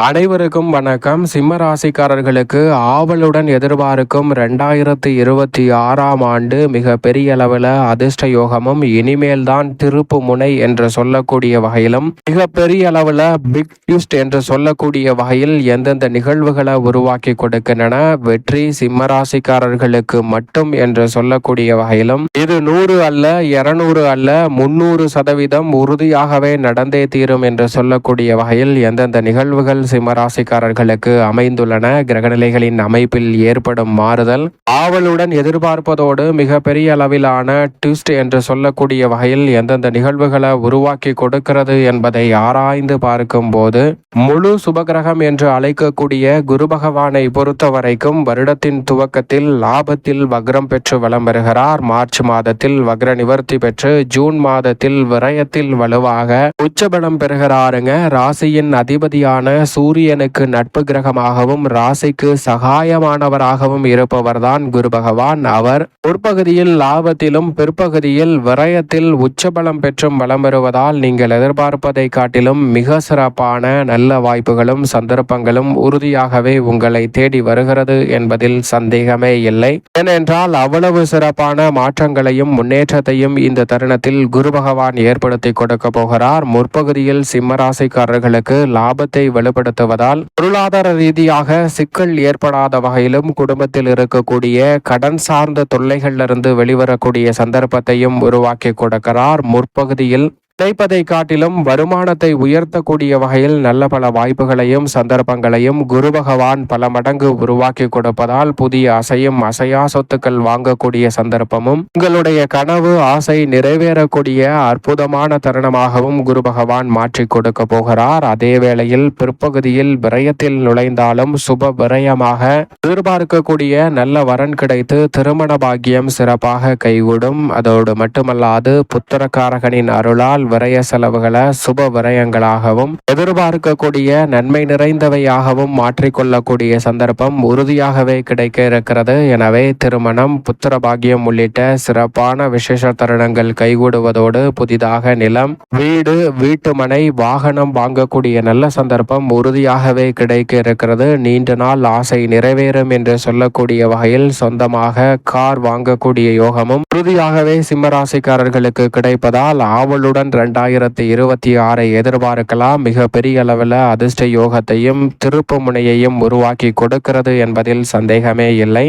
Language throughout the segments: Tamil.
அனைவருக்கும் வணக்கம். சிம்ம ராசிக்காரர்களுக்கு ஆவலுடன் எதிர்பார்க்கும் ரெண்டாயிரத்தி இருபத்தி ஆறாம் ஆண்டு மிக பெரிய அளவில் அதிர்ஷ்ட யோகமும் இனிமேல் தான் திருப்பு முனை என்று சொல்லக்கூடிய வகையிலும் மிக பெரிய அளவில் பிக் ட்விஸ்ட் என்று சொல்லக்கூடிய வகையில் எந்தெந்த நிகழ்வுகளை உருவாக்கி கொடுக்கின்றன வெற்றி சிம்ம ராசிக்காரர்களுக்கு மட்டும் என்று சொல்லக்கூடிய வகையிலும் இது நூறு அல்ல இருநூறு அல்ல முன்னூறு சதவீதம் உறுதியாகவே நடந்தே தீரும் என்று சொல்லக்கூடிய வகையில் எந்தெந்த நிகழ்வுகள் சிம்ம ராசிக்காரர்களுக்கு அமைந்துள்ளன. கிரகநிலைகளின் அமைப்பில் ஏற்படும் மாறுதல். ஆவலுடன் எதிர்பார்ப்பதோடு மிக பெரிய அளவிலான ட்விஸ்ட் என்று சொல்லக்கூடிய வகையில் எந்தெந்த நிகழ்வுகளை உருவாக்கி கொடுக்கிறது என்பதை ஆராய்ந்து பார்க்கும் போது முழு சுபகிரகம் என்று அழைக்கக்கூடிய குரு பகவானை பொறுத்த வரைக்கும் வருடத்தின் துவக்கத்தில் லாபத்தில் வக்ரம் பெற்று வலம் வருகிறார். மார்ச் மாதத்தில் வக்ர நிவர்த்தி பெற்று ஜூன் மாதத்தில் விரயத்தில் வலுவாக உச்சபலம் பெறுகிறாருங்க. ராசியின் அதிபதியான சூரியனுக்கு நட்பு கிரகமாகவும் ராசிக்கு சகாயமானவராகவும் இருப்பவர்தான் குரு பகவான் அவர். முற்பகுதியில் லாபத்திலும் பிற்பகுதியில் விரயத்தில் உச்சபலம் பெற்றும் வலம் வருவதால் நீங்கள் எதிர்பார்ப்பதை காட்டிலும் மிக சிறப்பான நல்ல வாய்ப்புகளும் சந்தர்ப்பங்களும் உறுதியாகவே உங்களை தேடி வருகிறது என்பதில் சந்தேகமே இல்லை. ஏனென்றால் அவ்வளவு சிறப்பான மாற்றங்களையும் முன்னேற்றத்தையும் இந்த தருணத்தில் குரு பகவான் ஏற்படுத்தி கொடுக்க போகிறார். முற்பகுதியில் சிம்மராசிக்காரர்களுக்கு லாபத்தை ஏற்படுத்துவதால் பொருளாதார ரீதியாக சிக்கல் ஏற்படாத வகையிலும் குடும்பத்தில் இருக்கக்கூடிய கடன் சார்ந்த தொல்லைகளிலிருந்து வெளிவரக்கூடிய சந்தர்ப்பத்தையும் உருவாக்கி கொடுக்கிறார். முற்பகுதியில் விதைப்பதை காட்டிலும் வருமானத்தை உயர்த்தக்கூடிய வகையில் நல்ல பல வாய்ப்புகளையும் சந்தர்ப்பங்களையும் குரு பகவான் பல மடங்கு உருவாக்கி கொடுப்பதால் புதிய அசையும் அசையா சொத்துக்கள் வாங்கக்கூடிய சந்தர்ப்பமும் உங்களுடைய கனவு ஆசை நிறைவேறக்கூடிய அற்புதமான தருணமாகவும் குரு பகவான் மாற்றி கொடுக்க போகிறார். அதே வேளையில் பிற்பகுதியில் விரயத்தில் நுழைந்தாலும் சுப விரயமாக எதிர்பார்க்கக்கூடிய நல்ல வரன் கிடைத்து திருமண பாக்கியம் சிறப்பாக கைகூடும். அதோடு மட்டுமல்லாது புத்திரக்காரகனின் அருளால் விரய செலவுகளை சுப விரயங்களாகவும் எதிர்பார்க்கக்கூடிய நன்மை நிறைந்தவையாகவும் மாற்றிக்கொள்ளக்கூடிய சந்தர்ப்பம் உறுதியாகவே கிடைக்க இருக்கிறது எனவே திருமணம் புத்திரபாகியம் உள்ளிட்ட சிறப்பான விசேஷ தருணங்கள் கைகூடுவதோடு புதிதாக நிலம் வீடு வீட்டுமனை வாகனம் வாங்கக்கூடிய நல்ல சந்தர்ப்பம் உறுதியாகவே கிடைக்க இருக்கிறது நீண்ட நாள் ஆசை நிறைவேறும் என்று சொல்லக்கூடிய வகையில் சொந்தமாக கார் வாங்கக்கூடிய யோகமும் உறுதியாகவே சிம்மராசிக்காரர்களுக்கு கிடைப்பதால் ஆவலுடன் ரெண்டாயிரத்தி இருபத்தி ஆறை எதிர்பார்க்கலாம். மிக பெரிய அளவில் அதிர்ஷ்ட யோகத்தையும் திருப்பு முனையையும் உருவாக்கி கொடுக்கிறது என்பதில் சந்தேகமே இல்லை.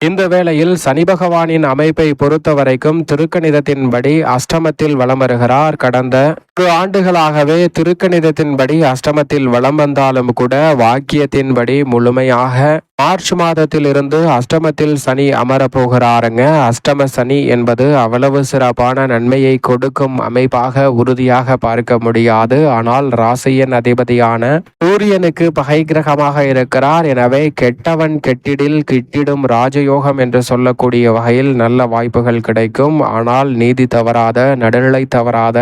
இந்த வேளையில் சனி பகவானின் அமைப்பை பொறுத்த வரைக்கும் திருக்கணிதத்தின்படி அஷ்டமத்தில் வலம் வருகிறார். கடந்த ஒரு ஆண்டுகளாகவே திருக்கணிதத்தின்படி அஷ்டமத்தில் வலம் வந்தாலும் கூட வாக்கியத்தின்படி முழுமையாக மார்ச் மாதத்தில் இருந்து அஷ்டமத்தில் சனி அமரப்போகிறாருங்க அஷ்டம சனி என்பது அவ்வளவு சிறப்பான நன்மையை கொடுக்கும் அமைப்பாக உறுதியாக பார்க்க முடியாது. ஆனால் ராசியின் அதிபதியான சூரியனுக்கு பகை கிரகமாக இருக்கிறார். எனவே கெட்டவன் கெட்டிடில் கிட்டிடும் ராஜயோகம் என்று சொல்லக்கூடிய வகையில் நல்ல வாய்ப்புகள் கிடைக்கும். ஆனால் நீதி தவறாத நடுநிலை தவறாத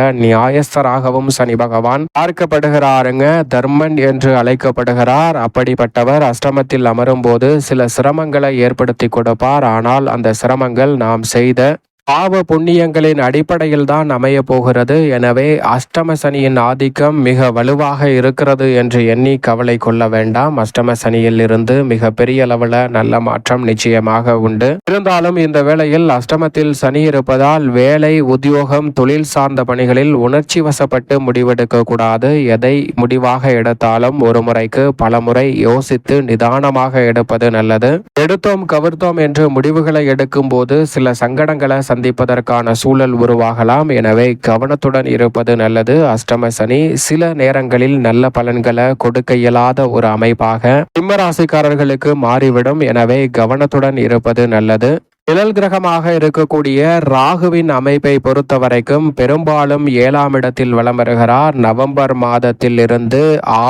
அரசராகவும் சனி பகவான் பார்க்கப்படுகிறாருங்க. தர்மன் என்று அழைக்கப்படுகிறார். அப்படிப்பட்டவர் அஷ்டமத்தில் அமரும் போது சில சிரமங்களை ஏற்படுத்தி கொடுப்பார். ஆனால் அந்த சிரமங்கள் நாம் செய்த பாவ புண்ணியங்களின் அடிப்படையில் தான் அமைய போகிறது. எனவே அஷ்டம சனியின் ஆதிக்கம் மிக வலுவாக இருக்கிறது என்று எண்ணி கவலை கொள்ள வேண்டாம். அஷ்டம சனியில் இருந்து மிக பெரிய அளவில் நல்ல மாற்றம் நிச்சயமாக உண்டு. இருந்தாலும் இந்த வேளையில் அஷ்டமத்தில் சனி இருப்பதால் வேலை உத்தியோகம் தொழில் சார்ந்த பணிகளில் உணர்ச்சி வசப்பட்டு முடிவெடுக்க கூடாது. எதை முடிவாக எடுத்தாலும் ஒரு முறைக்கு பல முறை யோசித்து நிதானமாக எடுப்பது நல்லது. எடுத்தோம் கவிர்த்தோம் என்று முடிவுகளை எடுக்கும் போது சில சங்கடங்களை சந்திப்பதற்கான சூழல் உருவாகலாம். எனவே கவனத்துடன் இருப்பது நல்லது. அஷ்டம சனி சில நேரங்களில் நல்ல பலன்களை கொடுக்க இயலாத ஒரு அமைப்பாக சிம்மராசிக்காரர்களுக்கு மாறிவிடும். எனவே கவனத்துடன் இருப்பது நல்லது. நிழல் கிரகமாக இருக்கக்கூடிய ராகுவின் அமைப்பை பொறுத்த வரைக்கும் பெரும்பாலும் ஏழாம் இடத்தில் வலம் வருகிறார். நவம்பர் மாதத்தில் இருந்து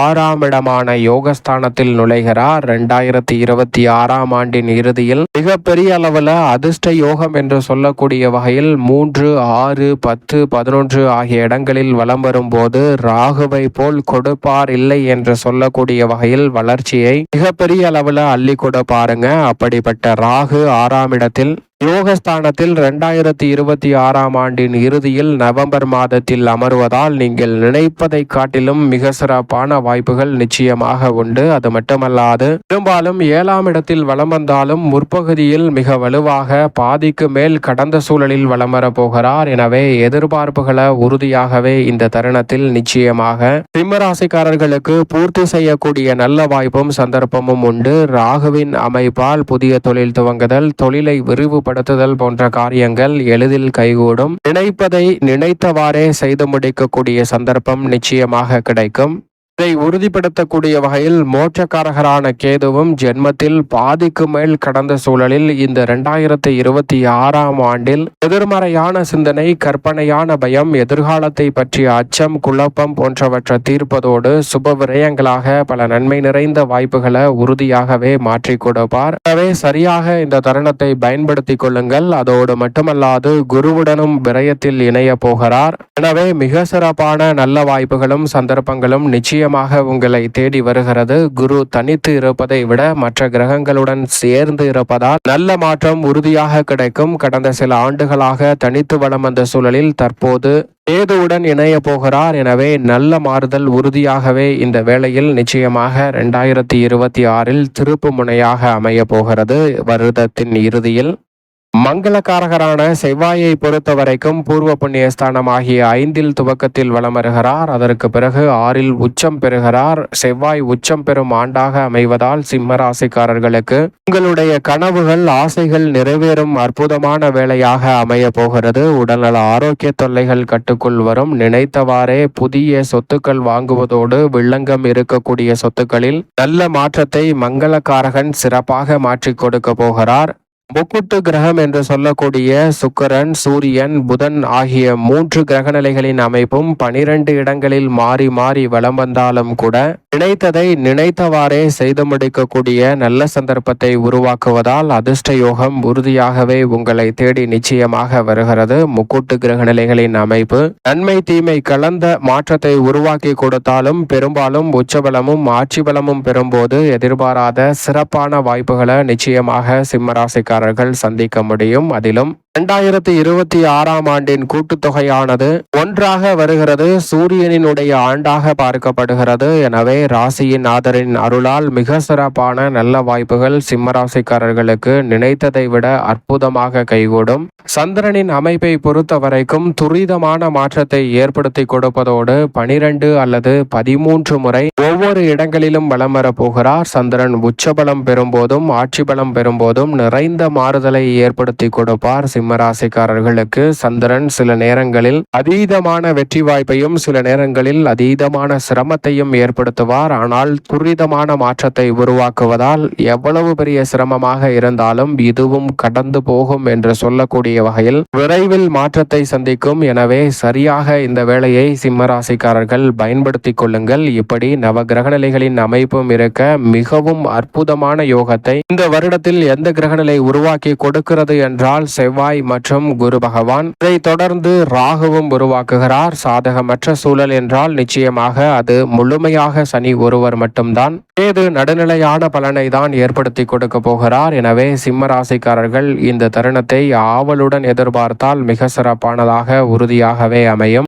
ஆறாம் இடமான யோகஸ்தானத்தில் நுழைகிறார். ரெண்டாயிரத்தி இருபத்தி ஆறாம் ஆண்டின் இறுதியில் மிகப்பெரிய அளவில் அதிர்ஷ்ட யோகம் என்று சொல்லக்கூடிய வகையில் மூன்று ஆறு பத்து பதினொன்று ஆகிய இடங்களில் வலம் வரும்போது ராகுவை போல் கொடுப்பார் இல்லை என்று சொல்லக்கூடிய வகையில் வளர்ச்சியை மிகப்பெரிய அளவில் அள்ளி கொடுப்பாருங்க. அப்படிப்பட்ட ராகு ஆறாம் இடத்தில் யோகஸ்தானத்தில் இரண்டாயிரத்தி இருபத்தி ஆறாம் ஆண்டின் இறுதியில் நவம்பர் மாதத்தில் அமர்வதால் நீங்கள் நினைப்பதை காட்டிலும் மிக சிறப்பான வாய்ப்புகள் நிச்சயமாக உண்டு. அது மட்டுமல்லாது பெரும்பாலும் ஏழாம் இடத்தில் வலம் வந்தாலும் முற்பகுதியில் மிக வலுவாக பாதிக்கு மேல் கடந்த சூழலில் வலம் வரப்போகிறார் எனவே எதிர்பார்ப்புகளை உறுதியாகவே இந்த தருணத்தில் நிச்சயமாக சிம்மராசிக்காரர்களுக்கு பூர்த்தி செய்யக்கூடிய நல்ல வாய்ப்பும் சந்தர்ப்பமும் உண்டு. ராகுவின் அமைப்பால் புதிய தொழில் துவங்குதல் தொழிலை செயல்படுத்துதல் போன்ற காரியங்கள் எளிதில் கைகூடும். நினைப்பதை நினைத்தவாறே செய்து முடிக்கக்கூடிய சந்தர்ப்பம் நிச்சயமாக கிடைக்கும். இதை உறுதிப்படுத்தக்கூடிய வகையில் மோட்சக்காரகரான கேதுவும் ஜென்மத்தில் பாதிக்கு மேல் கடந்த சூழலில் இந்த இரண்டாயிரத்தி இருபத்தி ஆறாம் ஆண்டில் எதிர்மறையான சிந்தனை கற்பனையான பயம் எதிர்காலத்தை பற்றிய அச்சம் குழப்பம் போன்றவற்றை தீர்ப்பதோடு சுப விரயங்களாக பல நன்மை நிறைந்த வாய்ப்புகளை உறுதியாகவே மாற்றி கொடுப்பார். எனவே சரியாக இந்த தருணத்தை பயன்படுத்திக் கொள்ளுங்கள். அதோடு மட்டுமல்லாது குருவுடனும் விரயத்தில் இணைய போகிறார். எனவே மிக சிறப்பான நல்ல வாய்ப்புகளும் சந்தர்ப்பங்களும் நிச்சயம் நிச்சயமாக உங்களை தேடி வருகிறது. குரு தனித்து இருப்பதை விட மற்ற கிரகங்களுடன் சேர்ந்து இருப்பதால் நல்ல மாற்றம் உறுதியாக கிடைக்கும். கடந்த சில ஆண்டுகளாக தனித்து வளம் வந்த சூழலில் தற்போது கேதுவுடன் இணைய போகிறார். எனவே நல்ல மாறுதல் உறுதியாகவே இந்த வேளையில் நிச்சயமாக இரண்டாயிரத்தி இருபத்தி ஆறில் திருப்பு முனையாக அமைய போகிறது. வருடத்தின் இறுதியில் மங்களகாரகரான செவ்வாயை பொறுத்த வரைக்கும் பூர்வ புண்ணிய ஸ்தானம் ஆகிய ஐந்தில் துவக்கத்தில் வலம் வருகிறார் அதற்கு பிறகு ஆறில் உச்சம் பெறுகிறார். செவ்வாய் உச்சம் பெறும் ஆண்டாக அமைவதால் சிம்ம ராசிக்காரர்களுக்கு உங்களுடைய கனவுகள் ஆசைகள் நிறைவேறும் அற்புதமான வேலையாக அமைய போகிறது. உடல்நல ஆரோக்கிய தொல்லைகள் கட்டுக்குள் வரும். நினைத்தவாறே புதிய சொத்துக்கள் வாங்குவதோடு வில்லங்கம் இருக்கக்கூடிய சொத்துக்களில் நல்ல மாற்றத்தை மங்களகாரகன் சிறப்பாக மாற்றிக் கொடுக்க போகிறார். முக்குட்டு கிரகம் என்று சொல்லக்கூடிய சுக்கரன் சூரியன் புதன் ஆகிய மூன்று கிரகநிலைகளின் அமைப்பும் பனிரெண்டு இடங்களில் மாறி மாறி வலம் வந்தாலும் கூட நினைத்ததை நினைத்தவாறே செய்து முடிக்கக்கூடிய நல்ல சந்தர்ப்பத்தை உருவாக்குவதால் அதிர்ஷ்ட யோகம் உறுதியாகவே உங்களை தேடி நிச்சயமாக வருகிறது. முக்கூட்டு கிரகநிலைகளின் அமைப்பு நன்மை தீமை கலந்த மாற்றத்தை உருவாக்கி கொடுத்தாலும் பெரும்பாலும் உச்சபலமும் ஆட்சி பலமும் பெறும்போது எதிர்பாராத சிறப்பான வாய்ப்புகளை நிச்சயமாக சிம்மராசிக்கார் பணக்காரர்கள் சந்திக்க முடியும். அதிலும் இரண்டாயிரத்தி இருபத்தி ஆறாம் ஆண்டின் கூட்டுத்தொகையானது ஒன்றாக வருகிறது. சூரியனினுடைய ஆண்டாக பார்க்கப்படுகிறது. எனவே ராசியின் ஆதரின் அருளால் மிக சிறப்பான நல்ல வாய்ப்புகள் சிம்மராசிக்காரர்களுக்கு நினைத்ததை விட அற்புதமாக கைகூடும். சந்திரனின் அமைப்பை பொறுத்த வரைக்கும் துரிதமான மாற்றத்தை ஏற்படுத்தி கொடுப்பதோடு பனிரெண்டு அல்லது பதிமூன்று முறை ஒவ்வொரு இடங்களிலும் வலம் வரப்போகிறார். சந்திரன் உச்சபலம் பெறும்போதும் ஆட்சி பலம் பெறும்போதும் நிறைந்த மாறுதலை ஏற்படுத்தி கொடுப்பார். சிம்மராசிக்காரர்களுக்கு சந்திரன் சில நேரங்களில் அதீதமான வெற்றி வாய்ப்பையும் சில நேரங்களில் அதீதமான சிரமத்தையும் ஏற்படுத்துவார். ஆனால் துரிதமான மாற்றத்தை உருவாக்குவதால் எவ்வளவு பெரிய சிரமமாக இருந்தாலும் இதுவும் கடந்து போகும் என்று சொல்லக்கூடிய வகையில் விரைவில் மாற்றத்தை சந்திக்கும். எனவே சரியாக இந்த வேலையை சிம்மராசிக்காரர்கள் பயன்படுத்திக் கொள்ளுங்கள். இப்படி நவ கிரகநிலைகளின் அமைப்பும் இருக்க மிகவும் அற்புதமான யோகத்தை இந்த வருடத்தில் எந்த கிரகநிலை உருவாக்கி கொடுக்கிறது என்றால் செவ்வாய் மற்றும் குரு பகவான். இதை தொடர்ந்து ராகுவும் உருவாக்குகிறார். சாதகமற்ற சூழல் என்றால் நிச்சயமாக அது முழுமையாக சனி ஒருவர் மட்டும்தான். ஏது நடுநிலையான பலனை தான் ஏற்படுத்தி கொடுக்க போகிறார். எனவே சிம்ம ராசிக்காரர்கள் இந்த தருணத்தை ஆவலுடன் எதிர்பார்த்தால் மிக சிறப்பானதாக உறுதியாகவே அமையும்.